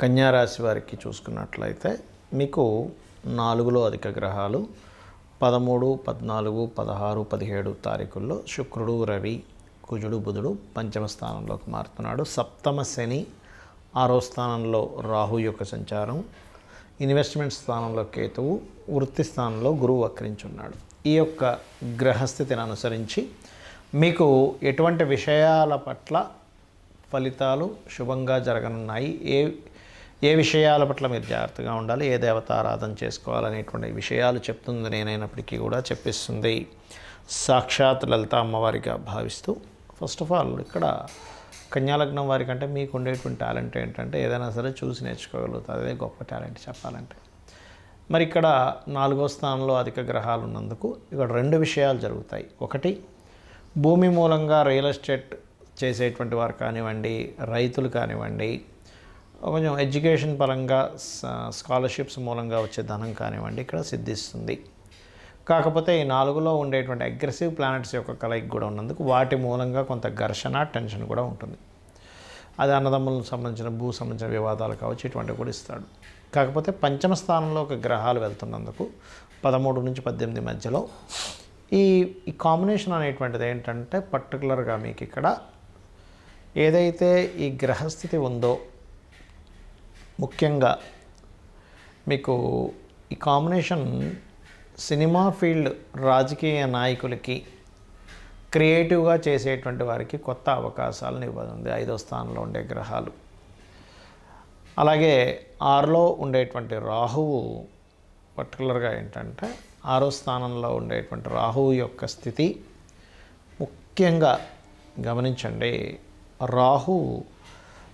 కన్యారాశి వారికి చూసుకున్నట్లయితే మీకు నాలుగులో అధిక గ్రహాలు పదమూడు పద్నాలుగు పదహారు పదిహేడు తారీఖుల్లో శుక్రుడు రవి కుజుడు బుధుడు పంచమ స్థానంలోకి మారుతున్నాడు. సప్తమ శని ఆరో స్థానంలో రాహు యొక్క సంచారం. ఇన్వెస్ట్మెంట్ స్థానంలో కేతువు వృత్తి స్థానంలో గురువు వక్రించున్నాడు. ఈ యొక్క గ్రహస్థితిని అనుసరించి మీకు ఎటువంటి విషయాల పట్ల ఫలితాలు శుభంగా జరగనున్నాయి? ఏ ఏ విషయాల పట్ల మీరు జాగ్రత్తగా ఉండాలి? ఏ దేవత ఆరాధన చేసుకోవాలనేటువంటి విషయాలు చెప్తుంది నేనైనప్పటికీ కూడా చెప్పిస్తుంది. సాక్షాత్ లలిత అమ్మవారిగా భావిస్తూ ఫస్ట్ ఆఫ్ ఆల్ ఇక్కడ కన్యాలగ్నం వారి కంటే మీకు ఉండేటువంటి టాలెంట్ ఏంటంటే ఏదైనా సరే చూసి నేర్చుకోగలుగుతుంది అదే గొప్ప టాలెంట్ చెప్పాలంటే. మరి ఇక్కడ నాలుగో స్థానంలో అధిక గ్రహాలు ఉన్నందుకు ఇక్కడ రెండు విషయాలు జరుగుతాయి. ఒకటి భూమి మూలంగా రియల్ ఎస్టేట్ చేసేటువంటి వారు కానివ్వండి రైతులు కానివ్వండి కొంచెం ఎడ్యుకేషన్ పరంగా స్కాలర్షిప్స్ మూలంగా వచ్చే ధనం కానివ్వండి ఇక్కడ సిద్ధిస్తుంది. కాకపోతే ఈ నాలుగులో ఉండేటువంటి అగ్రెసివ్ ప్లానెట్స్ యొక్క కలయిక కూడా ఉన్నందుకు వాటి మూలంగా కొంత ఘర్షణ టెన్షన్ కూడా ఉంటుంది. అది అన్నదమ్ములకు సంబంధించిన భూ సంబంధించిన వివాదాలు కావచ్చు ఇటువంటివి కూడా ఇస్తాడు. కాకపోతే పంచమ స్థానంలో ఒక గ్రహాలు వెళ్తున్నందుకు పదమూడు నుంచి పద్దెనిమిది మధ్యలో ఈ ఈ కాంబినేషన్ అనేటువంటిది ఏంటంటే పర్టికులర్గా మీకు ఇక్కడ ఏదైతే ఈ గ్రహస్థితి ఉందో ముఖ్యంగా మీకు ఈ కాంబినేషన్ సినిమా ఫీల్డ్ రాజకీయ నాయకులకి క్రియేటివ్గా చేసేటువంటి వారికి కొత్త అవకాశాలను ఇవ్వనుంది. ఐదో స్థానంలో ఉండే గ్రహాలు. అలాగే ఆరులో ఉండేటువంటి రాహువు పర్టికులర్గా ఏంటంటే ఆరో స్థానంలో ఉండేటువంటి రాహువు యొక్క స్థితి. ముఖ్యంగా గమనించండి రాహు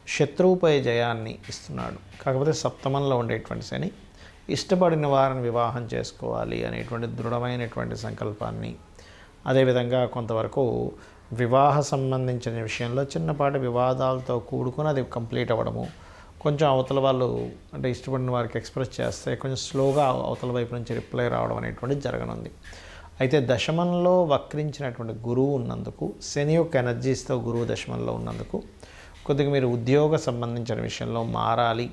శత్రువుపై జయాన్ని ఇస్తున్నాడు. కాకపోతే సప్తమంలో ఉండేటువంటి శని ఇష్టపడిన వారిని వివాహం చేసుకోవాలి అనేటువంటి దృఢమైనటువంటి సంకల్పాన్ని అదేవిధంగా కొంతవరకు వివాహ సంబంధించిన విషయంలో చిన్నపాటి వివాదాలతో కూడుకుని అది కంప్లీట్ అవ్వడము కొంచెం అవతల వాళ్ళు అంటే ఇష్టపడిన వారికి ఎక్స్ప్రెస్ చేస్తే కొంచెం స్లోగా అవతల వైపు నుంచి రిప్లై రావడం అనేటువంటిది జరగనుంది. అయితే దశమంలో వక్రించినటువంటి గురువు ఉన్నందుకు శని యొక్క ఎనర్జీస్తో గురువు దశమంలో ఉన్నందుకు కొద్దిగా మీరు ఉద్యోగ సంబంధించిన విషయంలో మారాలి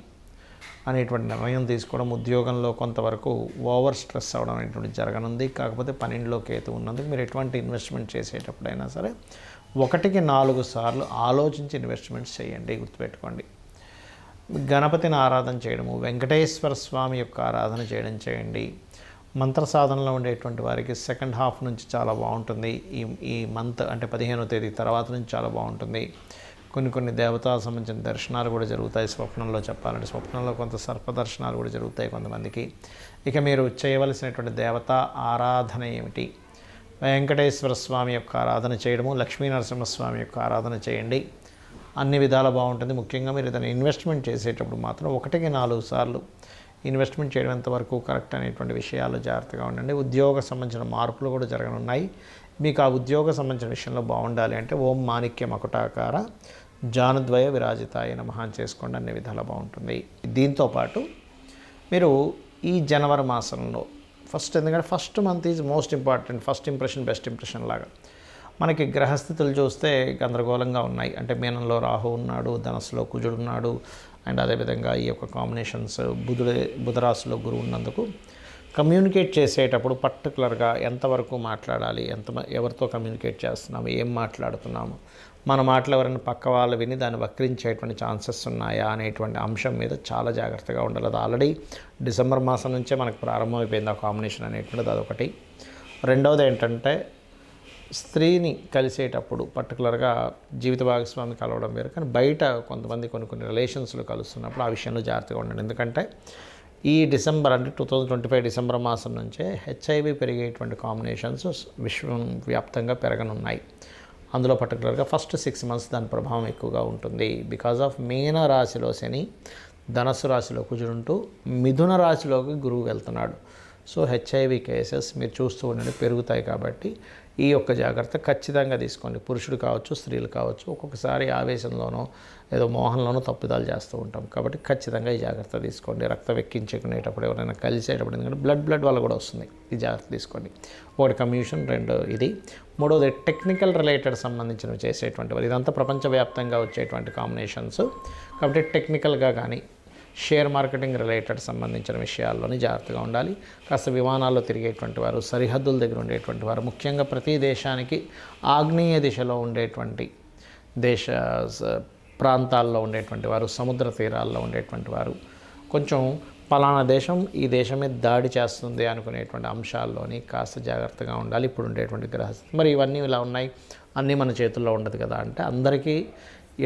అనేటువంటి నిర్ణయం తీసుకోవడం ఉద్యోగంలో కొంతవరకు ఓవర్ స్ట్రెస్ అవ్వడం అనేటువంటి జరగనుంది. కాకపోతే పన్నెండులో కేతు ఉన్నందుకు మీరు ఎటువంటి ఇన్వెస్ట్మెంట్ చేసేటప్పుడైనా సరే ఒకటికి నాలుగు సార్లు ఆలోచించి ఇన్వెస్ట్మెంట్స్ చేయండి గుర్తుపెట్టుకోండి. గణపతిని ఆరాధన చేయడము వెంకటేశ్వర స్వామి యొక్క ఆరాధన చేయడం చేయండి. మంత్ర సాధనలో ఉండేటువంటి వారికి సెకండ్ హాఫ్ నుంచి చాలా బాగుంటుంది. ఈ ఈ మంత్ అంటే పదిహేనో తేదీ తర్వాత నుంచి చాలా బాగుంటుంది. కొన్ని కొన్ని దేవతా సంబంధించిన దర్శనాలు కూడా జరుగుతాయి స్వప్నంలో చెప్పాలంటే. స్వప్నంలో కొంత సర్ప దర్శనాలు కూడా జరుగుతాయి కొంతమందికి. ఇక మీరు చేయవలసినటువంటి దేవతా ఆరాధన ఏమిటి? వెంకటేశ్వర స్వామి యొక్క ఆరాధన చేయడము లక్ష్మీ నరసింహస్వామి యొక్క ఆరాధన చేయండి. అన్ని విధాలు బాగుంటుంది. ముఖ్యంగా మీరు ఏదైనా ఇన్వెస్ట్మెంట్ చేసేటప్పుడు మాత్రం ఒకటికి నాలుగు సార్లు ఇన్వెస్ట్మెంట్ చేయడం ఎంతవరకు కరెక్ట్ అనేటువంటి విషయాలు జాగ్రత్తగా ఉండండి. ఉద్యోగ సంబంధించిన మార్పులు కూడా జరగనున్నాయి. మీకు ఆ ఉద్యోగ సంబంధించిన విషయంలో బాగుండాలి అంటే ఓం మాణిక్యం ఒకటాకార జానద్వయ విరాజితాయ నమహాన్ చేసుకోండి అన్ని విధాలా బాగుంటుంది. దీంతోపాటు మీరు ఈ జనవరి మాసంలో ఫస్ట్ ఎందుకంటే first month is most important first impression best impression లాగా. మనకి గ్రహస్థితులు చూస్తే గందరగోళంగా ఉన్నాయి. అంటే మీనంలో రాహు ఉన్నాడు ధనస్సులో కుజుడు ఉన్నాడు అండ్ అదేవిధంగా ఈ యొక్క కాంబినేషన్స్ బుధుడే బుధరాశిలో గురువు ఉన్నందుకు కమ్యూనికేట్ చేసేటప్పుడు పర్టికులర్గా ఎంతవరకు మాట్లాడాలి ఎంత ఎవరితో కమ్యూనికేట్ చేస్తున్నాము ఏం మాట్లాడుతున్నాము మన మాటలు ఎవరైనా పక్క వాళ్ళు విని దాన్ని వక్రించేటువంటి ఛాన్సెస్ ఉన్నాయా అనేటువంటి అంశం మీద చాలా జాగ్రత్తగా ఉండాలి. అది ఆల్రెడీ డిసెంబర్ మాసం నుంచే మనకు ప్రారంభమైపోయింది ఆ కాంబినేషన్ అనేటువంటిది అదొకటి. రెండవది ఏంటంటే స్త్రీని కలిసేటప్పుడు పర్టికులర్గా జీవిత భాగస్వామి కలవడం వేరు కానీ బయట కొంతమంది కొన్ని కొన్ని రిలేషన్స్లో కలుస్తున్నప్పుడు ఆ విషయంలో జాగ్రత్తగా ఉండండి. ఎందుకంటే ఈ డిసెంబర్ అంటే two thousand twenty five December మాసం నుంచే హెచ్ఐవి పెరిగేటువంటి కాంబినేషన్స్ విశ్వం వ్యాప్తంగా పెరగనున్నాయి. అందులో పర్టికులర్గా ఫస్ట్ సిక్స్ మంత్స్ దాని ప్రభావం ఎక్కువగా ఉంటుంది. బికాజ్ ఆఫ్ మీన రాశిలో శని ధనస్సు రాశిలో కుజుడుంటూ మిథున రాశిలోకి గురువు వెళ్తున్నాడు. సో హెచ్ఐవి కేసెస్ మీరు చూస్తూ ఉండండి పెరుగుతాయి కాబట్టి ఈ యొక్క జాగ్రత్త ఖచ్చితంగా తీసుకోండి. పురుషుడు కావచ్చు స్త్రీలు కావచ్చు ఒక్కొక్కసారి ఆవేశంలోనో ఏదో మోహంలోనో తప్పుదాలు చేస్తూ ఉంటాం. కాబట్టి ఖచ్చితంగా ఈ జాగ్రత్త తీసుకోండి. రక్తం ఎక్కించుకునేటప్పుడు ఎవరైనా కలిసేటప్పుడు ఎందుకంటే బ్లడ్ బ్లడ్ వల్ల కూడా వస్తుంది. ఈ జాగ్రత్త తీసుకోండి. ఒకటి కమ్యూషన్ రెండు ఇది. మూడోది టెక్నికల్ రిలేటెడ్ సంబంధించినవి చేసేటువంటి ఇదంతా ప్రపంచవ్యాప్తంగా వచ్చేటువంటి కాంబినేషన్స్ కాబట్టి టెక్నికల్గా కానీ షేర్ మార్కెటింగ్ రిలేటెడ్ సంబంధించిన విషయాల్లోని జాగ్రత్తగా ఉండాలి. కాస్త విమానాల్లో తిరిగేటువంటి వారు సరిహద్దుల దగ్గర ఉండేటువంటి వారు ముఖ్యంగా ప్రతి దేశానికి ఆగ్నేయ దిశలో ఉండేటువంటి దేశ ప్రాంతాల్లో ఉండేటువంటి వారు సముద్ర తీరాల్లో ఉండేటువంటి వారు కొంచెం పలానా దేశం ఈ దేశమే దాడి చేస్తుంది అనుకునేటువంటి అంశాల్లోని కాస్త జాగ్రత్తగా ఉండాలి. ఇప్పుడు ఉండేటువంటి గ్రహస్థితి మరి ఇవన్నీ ఇలా ఉన్నాయి. అన్నీ మన చేతుల్లో ఉండదు కదా అంటే అందరికీ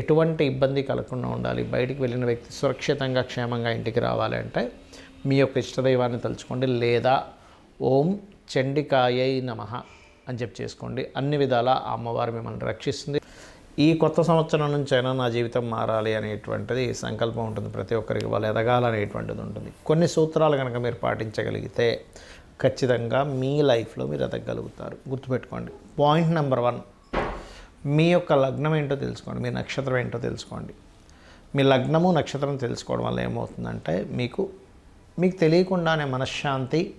ఎటువంటి ఇబ్బంది కలగకుండా ఉండాలి. బయటికి వెళ్ళిన వ్యక్తి సురక్షితంగా క్షేమంగా ఇంటికి రావాలంటే మీ యొక్క ఇష్టదైవాన్ని తలుచుకోండి. లేదా ఓం చండికాయై నమః అని చెప్పి చేసుకోండి. అన్ని విధాల అమ్మవారు మిమ్మల్ని రక్షిస్తుంది. ఈ కొత్త సంవత్సరం నుంచైనా నా జీవితం మారాలి అనేటువంటిది సంకల్పం ఉంటుంది ప్రతి ఒక్కరికి. వాళ్ళు ఎదగాలనేటువంటిది ఉంటుంది. కొన్ని సూత్రాలు కనుక మీరు పాటించగలిగితే ఖచ్చితంగా మీ లైఫ్లో మీరు ఎదగలుగుతారు. గుర్తుపెట్టుకోండి. Point number one. మీ యొక్క లగ్నం ఏంటో తెలుసుకోండి మీ నక్షత్రం ఏంటో తెలుసుకోండి. మీ లగ్నము నక్షత్రం తెలుసుకోవడం వల్ల ఏమవుతుందంటే మీకు మీకు తెలియకుండానే మనశ్శాంతి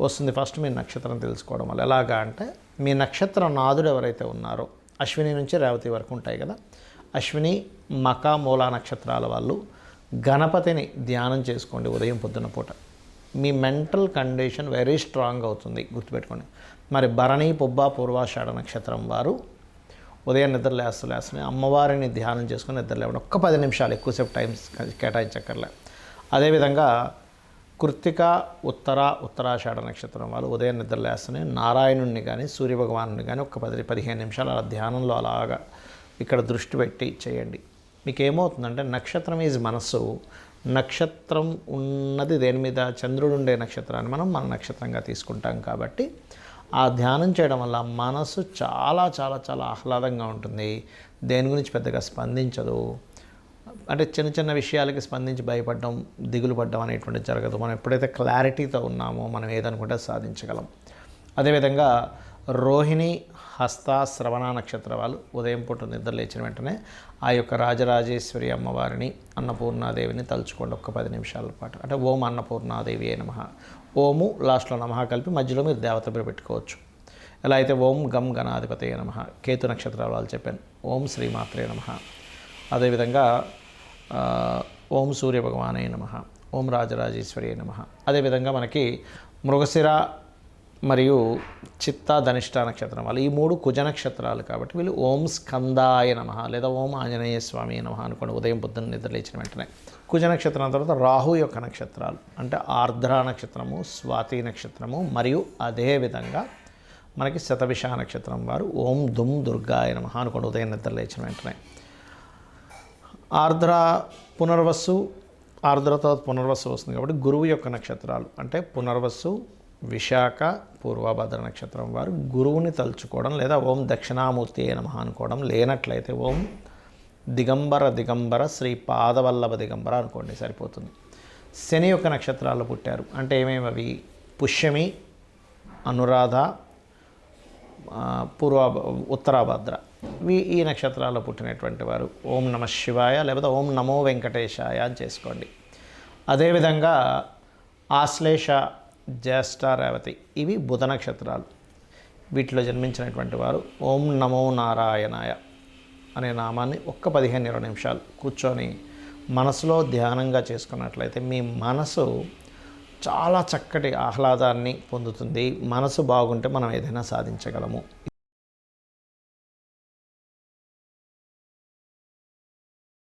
వస్తుంది ఫస్ట్ మీ నక్షత్రం తెలుసుకోవడం వల్ల. ఎలాగా అంటే మీ నక్షత్ర నాదుడు ఎవరైతే ఉన్నారో అశ్విని నుంచి రేవతి వరకు ఉంటాయి కదా అశ్విని మక మూల నక్షత్రాల వాళ్ళు గణపతిని ధ్యానం చేసుకోండి ఉదయం పొద్దున పూట. మీ మెంటల్ కండిషన్ వెరీ స్ట్రాంగ్ అవుతుంది గుర్తుపెట్టుకోండి. మరి భరణి పుబ్బ పూర్వాషాఢ నక్షత్రం వారు ఉదయం నిద్ర లేస్తూ లేస్తూనే అమ్మవారిని ధ్యానం చేసుకుని నిద్ర లేవడం. ఒక్క పది నిమిషాలు ఎక్కువసేపు టైం కేటాయించక్కర్లే. అదేవిధంగా కృత్తిక ఉత్తర ఉత్తరాషాఢ నక్షత్రం వాళ్ళు ఉదయం నిద్ర లేస్తూనే నారాయణుణ్ణి కానీ సూర్యభగవానుని కానీ ఒక పది పదిహేను నిమిషాలు అలా ధ్యానంలో అలాగా ఇక్కడ దృష్టి పెట్టి చేయండి. మీకు ఏమవుతుందంటే నక్షత్రం ఈజ్ మనస్సు. నక్షత్రం ఉన్నది దేని మీద? చంద్రుడు ఉండే నక్షత్రాన్ని మనం మన నక్షత్రంగా తీసుకుంటాం కాబట్టి ఆ ధ్యానం చేయడం వల్ల మనసు చాలా చాలా చాలా ఆహ్లాదంగా ఉంటుంది. దేని గురించి పెద్దగా స్పందించదు. అంటే చిన్న చిన్న విషయాలకి స్పందించి భయపడడం దిగులు పడడం అనేటువంటి జరగదు. మనం ఎప్పుడైతే క్లారిటీతో ఉన్నామో మనం ఏదనుకుంటే సాధించగలం. అదేవిధంగా రోహిణి హస్త శ్రవణ నక్షత్ర వాళ్ళు ఉదయం పూట నిద్ర లేచిన వెంటనే ఆ యొక్క రాజరాజేశ్వరి అమ్మవారిని అన్నపూర్ణాదేవిని తలుచుకోండి ఒక్క పది నిమిషాల పాటు. అంటే ఓం అన్నపూర్ణాదేవి నమ. ఓము లాస్ట్లో నమ కలిపి మధ్యలో మీరు దేవత పేరు పెట్టుకోవచ్చు. ఎలా అయితే ఓం గం గణాధిపతయ నమ. కేతు నక్షత్రాలు వాళ్ళు చెప్పాను. ఓం శ్రీమాత్రే నమ. అదేవిధంగా ఓం సూర్య భగవానే నమ. ఓం రాజరాజేశ్వరి నమ. అదేవిధంగా మనకి మృగశిర మరియు చిత్త ధనిష్ట నక్షత్రం వాళ్ళు ఈ మూడు కుజ నక్షత్రాలు కాబట్టి వీళ్ళు ఓం స్కందాయ నమ లేదా ఓం ఆంజనేయ స్వామి నమ అనుకోండి. ఉదయం పొద్దున్న నిద్ర లేచిన వెంటనే. కుజ నక్షత్రం తర్వాత రాహు యొక్క నక్షత్రాలు. అంటే ఆర్ద్ర నక్షత్రము స్వాతి నక్షత్రము మరియు అదేవిధంగా మనకి శతభిష నక్షత్రం వారు ఓం దుమ్ దుర్గాయ నమ అనుకోండి. ఉదయం నిద్ర లేచిన వెంటనే. ఆర్ద్ర పునర్వస్సు ఆర్ద్రత పునర్వస్సు వస్తుంది కాబట్టి గురువు యొక్క నక్షత్రాలు. అంటే పునర్వస్సు విశాఖ పూర్వభద్ర నక్షత్రం వారు గురువుని తలుచుకోవడం లేదా ఓం దక్షిణామూర్తి అయిన అనుకోవడం లేనట్లయితే ఓం దిగంబర దిగంబర శ్రీ పాదవల్లభ దిగంబర అనుకోండి సరిపోతుంది. శని యొక్క నక్షత్రాలు పుట్టారు. అంటే ఏమేమి అవి? పుష్యమి అనురాధ పూర్వ ఉత్తరాభద్ర. ఈ నక్షత్రాల్లో పుట్టినటువంటి వారు. ఓం నమ శివాయ లేకపోతే ఓం నమో వెంకటేశాయ అని చేసుకోండి. అదేవిధంగా ఆశ్లేష జ్యేష్ఠ రేవతి. ఇవి బుధ నక్షత్రాలు. వీటిలో జన్మించినటువంటి వారు ఓం నమో నారాయణాయ అనే నామాన్ని ఒక్క పదిహేను ఇరవై నిమిషాలు కూర్చొని మనసులో ధ్యానంగా చేసుకున్నట్లయితే మీ మనసు చాలా చక్కటి ఆహ్లాదాన్ని పొందుతుంది. మనసు బాగుంటే మనం ఏదైనా సాధించగలము.